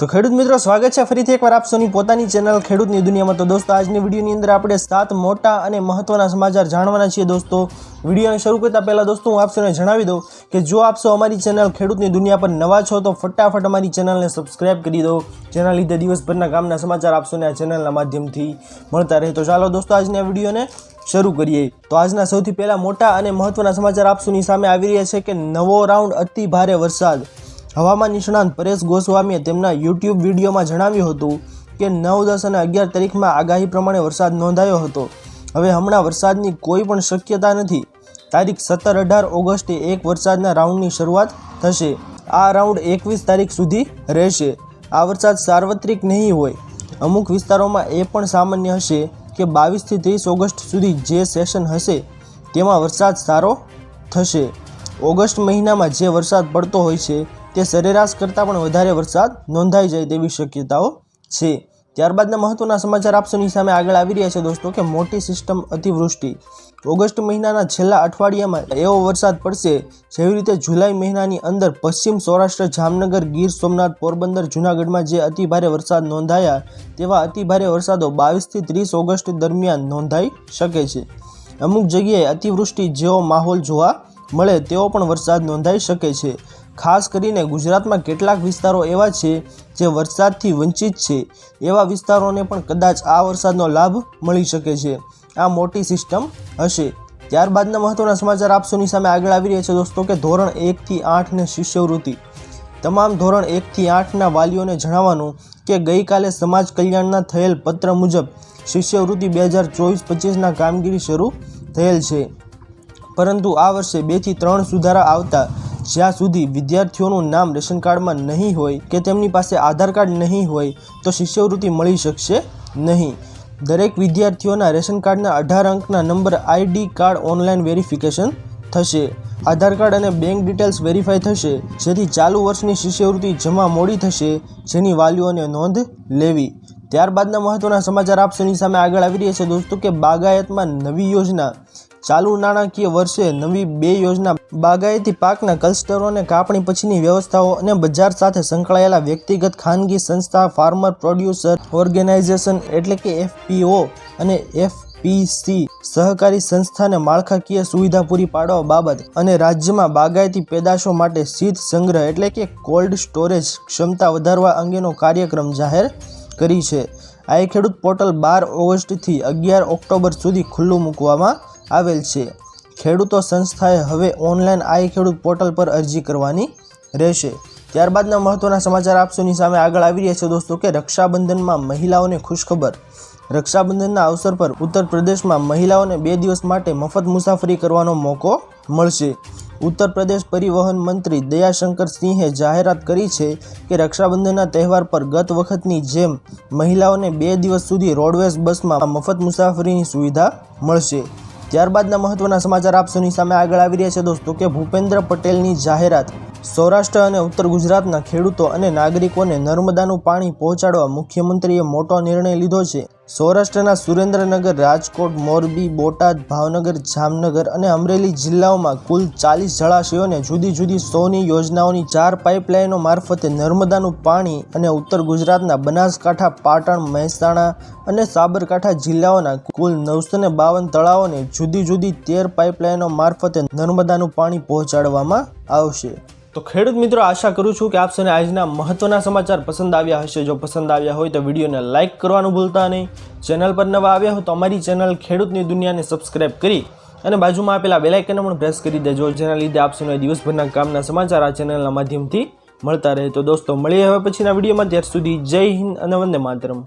તો ખેડૂત મિત્રો, સ્વાગત છે ફરીથી એકવાર આપ સૌની પોતાની ચેનલ ખેડૂતની દુનિયામાં. તો દોસ્તો, આજની વિડીયોની અંદર આપણે સાત મોટા અને મહત્વના સમાચાર જાણવાના છીએ દોસ્તો. વિડીયોને શરૂ કરતા પહેલાં દોસ્તો, હું આપ જણાવી દઉં કે જો આપ સૌ અમારી ચેનલ ખેડૂતની દુનિયા પર નવા છો, તો ફટાફટ અમારી ચેનલને સબસ્ક્રાઇબ કરી દો. જેના લીધે દિવસભરના કામના સમાચાર આપ આ ચેનલના માધ્યમથી મળતા રહે. તો ચાલો દોસ્તો, આજના વિડીયોને શરૂ કરીએ. તો આજના સૌથી પહેલાં મોટા અને મહત્ત્વના સમાચાર આપ સામે આવી રહ્યા છે કે નવો રાઉન્ડ અતિ ભારે વરસાદ. હવામાન નિષ્ણાંત પરેશ ગોસ્વામીએ તેમના યુટ્યુબ વિડીયોમાં જણાવ્યું હતું કે નવ દસ અને અગિયાર તારીખમાં આગાહી પ્રમાણે વરસાદ નોંધાયો હતો. હવે હમણાં વરસાદની કોઈ પણ શક્યતા નથી. તારીખ સત્તર અઢાર ઓગસ્ટે એક વરસાદના રાઉન્ડની શરૂઆત થશે. આ રાઉન્ડ એકવીસ તારીખ સુધી રહેશે. આ વરસાદ સાર્વત્રિક નહીં હોય. અમુક વિસ્તારોમાં એ પણ સામાન્ય હશે કે બાવીસથી ત્રીસ ઓગસ્ટ સુધી જે સેશન હશે તેમાં વરસાદ સારો થશે. ઓગસ્ટ મહિનામાં જે વરસાદ પડતો હોય છે તે સરેરાશ કરતાં પણ વધારે વરસાદ નોંધાઈ જાય તેવી શક્યતાઓ છે. ત્યારબાદના મહત્વના સમાચાર આપશોની સામે આગળ આવી રહ્યા છે દોસ્તો કે મોટી સિસ્ટમ અતિવૃષ્ટિ. ઓગસ્ટ મહિનાના છેલ્લા અઠવાડિયામાં એવો વરસાદ પડશે જેવી રીતે જુલાઈ મહિનાની અંદર પશ્ચિમ સૌરાષ્ટ્ર, જામનગર, ગીર, સોમનાથ, પોરબંદર, જૂનાગઢમાં જે અતિભારે વરસાદ નોંધાયા તેવા અતિભારે વરસાદો બાવીસથી ત્રીસ ઓગસ્ટ દરમિયાન નોંધાઈ શકે છે. અમુક જગ્યાએ અતિવૃષ્ટિ જેવો માહોલ જોવા મળે તેવો પણ વરસાદ નોંધાઈ શકે છે. ખાસ કરીને ગુજરાતમાં કેટલાક વિસ્તારો એવા છે જે વરસાદથી વંચિત છે. એવા વિસ્તારોને પણ કદાચ આ વરસાદનો લાભ મળી શકે છે. આ મોટી સિસ્ટમ હશે. ત્યારબાદના મહત્વના સમાચાર આપસોની સામે આગળ આવી રહ્યા છે દોસ્તો કે ધોરણ એકથી આઠને શિષ્યવૃત્તિ. તમામ ધોરણ એકથી આઠના વાલીઓને જણાવવાનું કે ગઈકાલે સમાજ કલ્યાણના થયેલ પત્ર મુજબ શિષ્યવૃત્તિ બે હજાર ચોવીસ પચીસના કામગીરી શરૂ થયેલ છે. પરંતુ આ વર્ષે બેથી ત્રણ સુધારા આવતા જ્યાં સુધી વિદ્યાર્થીઓનું નામ રેશન કાર્ડમાં નહીં હોય કે તેમની પાસે આધાર કાર્ડ નહીં હોય, તો શિષ્યવૃત્તિ મળી શકશે નહીં. દરેક વિદ્યાર્થીઓના રેશન કાર્ડના અઢાર અંકના number ID card online verification થશે. આધાર કાર્ડ અને બેંક ડિટેલ્સ વેરીફાઈ થશે, જેથી ચાલુ વર્ષની શિષ્યવૃત્તિ જમા મોડી થશે, જેની વાલીઓને નોંધ લેવી. ત્યારબાદના મહત્વના સમાચાર આપ સૌની સામે આગળ આવી રહ્યા છે. દોસ્તો, કે બાગાયતમાં નવી યોજના ચાલુ નાણાકીય વર્ષે નવી બે યોજના બાગાયતી પાકના ક્લસ્ટરોને કાપણી પછીની વ્યવસ્થાઓ અને બજાર સાથે સંકળાયેલા વ્યક્તિગત ખાનગી સંસ્થા ફાર્મર પ્રોડ્યુસર ઓર્ગેનાઇઝેશન એટલે કે એફપીઓ અને એફપીસી સહકારી સંસ્થાને માળખાકીય સુવિધા પૂરી પાડવા બાબત અને રાજ્યમાં બાગાયતી પેદાશો માટે શીત સંગ્રહ એટલે કે કોલ્ડ સ્ટોરેજ ક્ષમતા વધારવા અંગેનો કાર્યક્રમ જાહેર કરી છે. આ ખેડૂત પોર્ટલ બાર ઓગસ્ટથી અગિયાર ઓક્ટોબર સુધી ખુલ્લું મૂકવામાં આવેલ છે. ખેડૂતો સંસ્થાએ હવે ઓનલાઈન આઈ ખેડૂત પોર્ટલ પર અરજી કરવાની રહેશે. ત્યારબાદના મહત્વના સમાચાર આપસોની સામે આગળ આવી રહ્યા છે દોસ્તો કે રક્ષાબંધનમાં મહિલાઓને ખુશખબર. રક્ષાબંધનના અવસર પર ઉત્તર પ્રદેશમાં મહિલાઓને બે દિવસ માટે મફત મુસાફરી કરવાનો મોકો મળશે. ઉત્તર પ્રદેશ પરિવહન મંત્રી દયાશંકર સિંહે જાહેરાત કરી છે કે રક્ષાબંધનના તહેવાર પર ગત વખતની જેમ મહિલાઓને બે દિવસ સુધી રોડવેઝ બસમાં મફત મુસાફરીની સુવિધા મળશે. ત્યારબાદના મહત્વના સમાચાર આપશોની સામે આગળ આવી રહ્યા છે દોસ્તો કે ભૂપેન્દ્ર પટેલની જાહેરાત સૌરાષ્ટ્ર અને ઉત્તર ગુજરાતના ખેડૂતો અને નાગરિકોને નર્મદાનું પાણી પહોંચાડવા મુખ્યમંત્રીએ મોટો નિર્ણય લીધો છે. સૌરાષ્ટ્રના સુરેન્દ્રનગર, રાજકોટ, મોરબી, બોટાદ, ભાવનગર, જામનગર અને અમરેલી જિલ્લાઓમાં કુલ ચાલીસ જળાશયોને જુદી જુદી સોની યોજનાઓની ચાર પાઇપલાઇનો મારફતે નર્મદાનું પાણી અને ઉત્તર ગુજરાતના બનાસકાંઠા, પાટણ, મહેસાણા અને સાબરકાંઠા જિલ્લાઓના કુલ નવસો ને બાવન તળાવોને જુદી જુદી તેર પાઇપલાઇનો મારફતે નર્મદાનું પાણી પહોંચાડવામાં આવશે. તો ખેડૂત મિત્રો, આશા કરું છું કે આપ આજના મહત્વના સમાચાર પસંદ આવ્યા હશે. જો પસંદ આવ્યા હોય તો વિડીયોને લાઇક કરવાનું ભૂલતા નહીં. ચેનલ પર નવા આવ્યા હોય તો અમારી ચેનલ ખેડૂતની દુનિયાને સબસ્ક્રાઇબ કરી અને બાજુમાં આપેલા બેલાઇકનને પણ પ્રેસ કરી દેજો, જેના લીધે આપ દિવસભરના કામના સમાચાર આ ચેનલના માધ્યમથી મળતા રહે. તો દોસ્તો, મળીએ હવે પછીના વિડીયોમાં. ત્યાર સુધી જય હિન્દ અને વંદે માતરમ.